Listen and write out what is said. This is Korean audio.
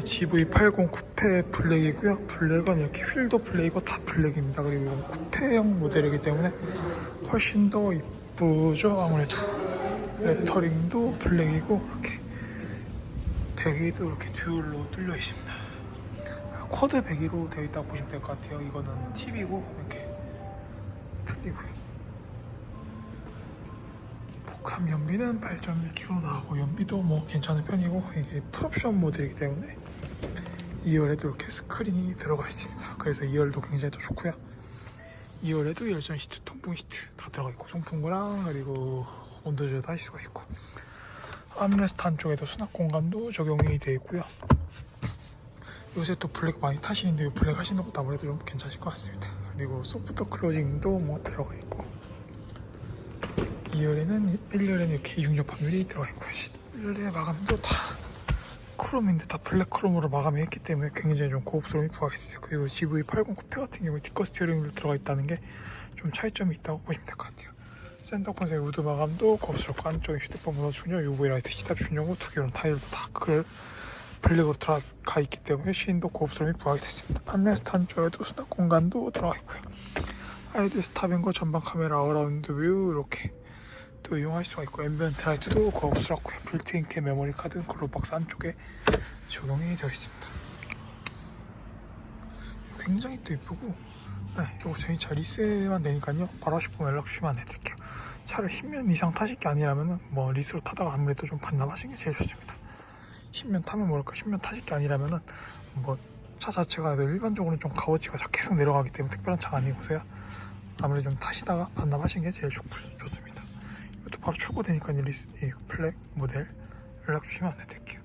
GV80 쿠페 블랙이고요. 블랙은 이렇게 휠도 블랙이고 다 블랙입니다. 그리고 이건 쿠페형 모델이기 때문에 훨씬 더 이쁘죠. 아무래도 레터링도 블랙이고 이렇게 배기도 이렇게 듀얼로 뚫려 있습니다. 쿼드 배기로 되어 있다고 보시면 될 것 같아요. 이거는 TV고 이렇게 틀리고요. 복합 연비는 8.1kg 나오고 연비도 뭐 괜찮은 편이고 이게 풀옵션 모델이기 때문에 2열에도 이렇게 스크린이 들어가 있습니다. 그래서 2열도 굉장히 또 좋고요. 2열에도 열전 시트, 통풍 시트 다 들어가 있고 송풍구랑 그리고 온도 조절도 하실 수가 있고 암레스트 한쪽에도 수납 공간도 적용이 되어 있고요. 요새 또 블랙 많이 타시는데 이 블랙 하시는 것도 아무래도 좀 괜찮으실 것 같습니다. 그리고 소프트 클로징도 뭐 들어가 있고 2열에는 1열에는 이렇게 이중접 방열이 들어가 있고 1열의 마감도 다 크롬인데 다 블랙 크롬으로 마감이 했기 때문에 굉장히 좀 고급스러움이 부각했어요. 그리고 GV80 쿠페 같은 경우에 뒷커 스티어링으로 들어가 있다는 게 좀 차이점이 있다고 보시면 될 것 같아요. 센터 콘솔 우드 마감도 고급스럽고 안쪽에 휴대폰 번호 충전, UV 라이트 시답 충전구 두 개로 타일도 다 그걸 블랙으로 들어가 있기 때문에 더 고급스러움이 부각이 됐습니다. 암레스트 한쪽에도 수납 공간도 들어가 있고요. 아이디 스탑인과 전방 카메라 어라운드 뷰 이렇게 또 이용할 수가 있고 앰비언트 라이트도 고급스럽고요. 빌트인 캠 메모리 카드는 글로박스 안쪽에 적용이 되어 있습니다. 굉장히 또 이쁘고 네, 이거 저희 차 리스만 되니까요. 바로 싶으면 연락 주시면 안내드릴게요. 차를 10년 이상 타실 게 아니라면 뭐 리스로 타다가 아무래도 좀 반납하시는 게 제일 좋습니다. 10년 타면 모를까 10년 타실 게 아니라면은 뭐차 자체가 일반적으로 좀 값어치가 계속 내려가기 때문에 특별한 차가 아니고서야 아무래도 좀 타시다가 반납하시는 게 제일 좋, 좋습니다. 이것도 바로 출고되니까 이이 블랙 모델 연락 주시면 안내드릴게요.